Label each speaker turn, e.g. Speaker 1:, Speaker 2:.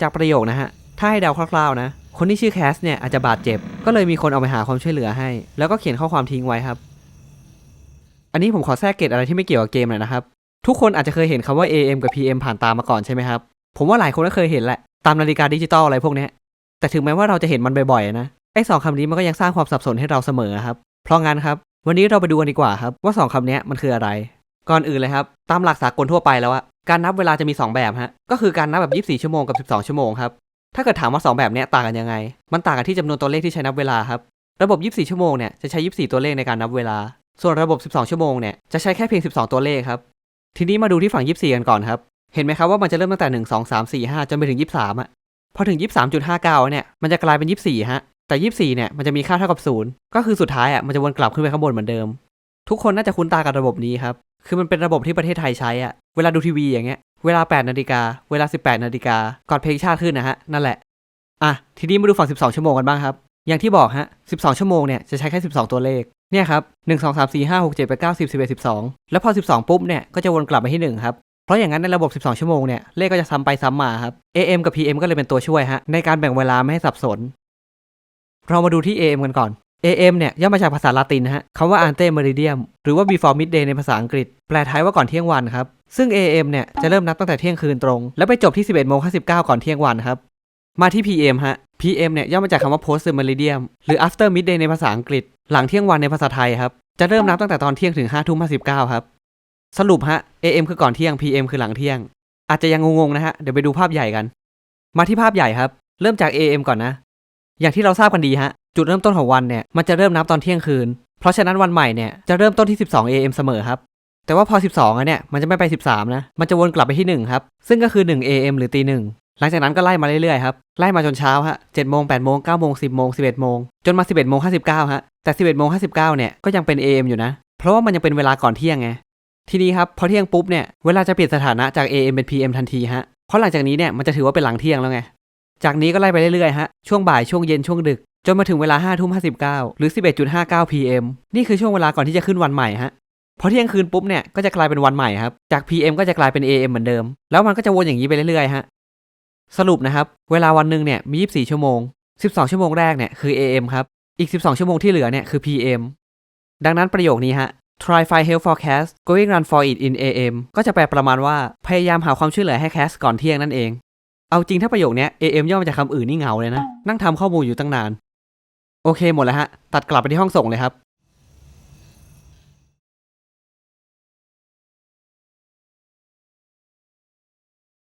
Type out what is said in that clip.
Speaker 1: จากประโยคนะฮะ ถ้าให้เดาคร่าวๆนะ คนที่ชื่อแคสเนี่ยอาจจะบาดเจ็บ ก็เลยมีคนเอาไปหาความช่วยเหลือให้ แล้วก็เขียนข้อความทิ้งไว้ครับ อันนี้ผมขอแทรกเกตอะไรที่ไม่เกี่ยวกับเกมหน่อยนะครับ ทุกคนอาจจะเคยเห็นคำว่า AM กับ PM ผ่านตามมาก่อนใช่ไหมครับ ผมว่าหลายคนก็เคยเห็นแหละ ตามนาฬิกาดิจิตอลอะไรพวกนี้ แต่ถึงแม้ว่าเราจะเห็นมันบ่อยๆนะ ไอ้สองคำนี้มันก็ยังสร้างความสับสนให้เราเสมอครับ เพราะงั้นครับ วันนี้เราไปดูกันดีกว่าครับว่าสองคำนี้มันคืออะไร ก่อนอื่นเลยครับ ตามหลักสากลทั่วไปแล้วอะ การนับเวลาจะมี 2 แบบฮะ ก็คือการนับแบบ 24 ชั่วโมงกับ 12 ชั่วโมงครับ ถ้าเกิดถามว่า 2 แบบเนี้ยต่างกันยังไง มันต่างกันที่จำนวนตัวเลขที่ใช้นับเวลาครับ ระบบ 24 ชั่วโมงเนี่ยจะใช้ 24 ตัวเลขในการนับเวลา ส่วนระบบ 12 ชั่วโมงเนี่ยจะใช้แค่เพียง 12 ตัวเลขครับ ทีนี้มาดูที่ฝั่ง 24 กันก่อนครับ เห็นไหมครับว่ามันจะเริ่มตั้งแต่ 1 2 3 4 5จนไปถึง 23อะพอถึง 23.59 เนี่ย มันจะกลายเป็น 24 ฮะ แต่ 24 เนี่ย มันจะมีค่าเท่ากับ 0 ก็คือสุดท้ายอะ มันจะวนกลับขึ้นไปข้างบนเหมือนเดิม ทุกคนน่าจะคุ้นตากับระบบนี้ครับ คือมันเป็นระบบที่ประเทศไทยใช้อะเวลาดูทีวีอย่างเงี้ย เวลา 8 นาฬิกา เวลา 18 นาฬิกา ก่อนเพลงชาติขึ้นนะฮะ นั่นแหละ อะ ทีนี้มาดูฝั่ง 12 ชั่วโมงกันบ้างครับ อย่างที่บอกฮะ 12 ชั่วโมงเนี่ย จะใช้แค่ 12 ตัวเลข เนี่ยครับ 1 2 3 4 5 6 7 8 9 10 11 12 แล้วพอ 12 ปุ๊บ เนี่ย ก็จะวนกลับไปที่ 1 ครับ เพราะอย่างนั้นในระบบ 12 ชั่วโมงเนี่ย เลขก็จะซ้ำไปซ้ำมาครับ AM กับ PM ก็เลยเป็นตัวช่วยฮะ ในการแบ่งเวลาไม่ให้สับสน เรามาดูที่ AM กันก่อน AM เนี่ยย่อมาจากภาษาละตินนะฮะคำว่า ante meridium หรือว่า before midday ในภาษาอังกฤษ แปลไทยว่าก่อนเที่ยงวันครับ ซึ่ง AM เนี่ยจะเริ่มนับตั้งแต่เที่ยงคืนตรง แล้วไปจบที่ 11โมง59 ก่อนเที่ยงวันครับ มาที่ PM ฮะ PM เนี่ยย่อมาจากคำว่า post meridium หรือ after midday ในภาษาอังกฤษ หลังเที่ยงวันในภาษาไทยครับ จะเริ่มนับตั้งแต่ตอนเที่ยงถึง5ทุ่ม59ครับ สรุปฮะ AM คือก่อนเที่ยง PM คือหลังเที่ยง อาจจะยังงงๆนะฮะ เดี๋ยวไปดูภาพใหญ่กัน มาที่ภาพใหญ่ครับ เริ่มจาก AM ก่อนนะ อย่างที่เราทราบกันดีฮะ จุดเริ่มต้นของวันเนี่ยมันจะเริ่มนับตอนเที่ยงคืน เพราะฉะนั้นวันใหม่เนี่ยจะเริ่มต้นที่ 12 AM เสมอครับแต่ว่าพอ 12อะเนี่ยมันจะไม่ไป 13 นะ มันจะวนกลับไปที่ 1 ครับ ซึ่งก็คือ 1 AM หรือตีหนึ่งหลังจากนั้นก็ไล่มาเรื่อยๆครับ ไล่มาจนเช้าฮะ7โมง8โมง9โมง10โมง11โมงจนมา11โมง59ฮะ แต่11โมง59เนี่ยก็ยังเป็น AM อยู่นะ เพราะว่ามันยังเป็นเวลาก่อนเที่ยงไง ทีนี้ครับพอเที่ยงปุ๊บเนี่ยเวลาจะเปลี่ยนสถานะจาก AM เป็น PM ทันทีฮะ เพราะหลังจากนี้เนี่ยมันจะถือว่าเป็นหลังเที่ยงแล้วไง จากนี้ก็ไล่ไปเรื่อยๆฮะ ช่วงบ่ายช่วงเย็นช่วงดึก จนมาถึงเวลา5ทุ่ม59 หรือ 11.59 PM นี่คือช่วงเวลาก่อนที่จะขึ้นวันใหม่ฮะพอเที่ยงคืนปุ๊บเนี่ยก็จะกลายเป็นวันใหม่ครับ จาก PM ก็จะกลายเป็น AM เหมือนเดิม แล้วมันก็จะวนอย่างนี้ไปเรื่อยๆฮะ สรุปนะครับ เวลาวันหนึ่งเนี่ยมี 24 ชั่วโมง 12 ชั่วโมงแรกเนี่ยคือ AM ครับ อีก 12 ชั่วโมงที่เหลือเนี่ยคือ PM ดังนั้นประโยคนี้ฮะ try find help forecast going run for it in AM ก็จะแปลประมาณว่าพยายามหาความช่วยเหลือให้แคสก่อนเที่ยงนั่นเอง เอาจริงถ้าประโยคนี้ AM ย่อมาจากคำอื่นนี่เหงาเลยนะ นั่งทำข้อมูลอยู่ตั้งนาน โอเคหมดแล้วฮะ ตัดกลับไปที่ห้องส่งเลยครับ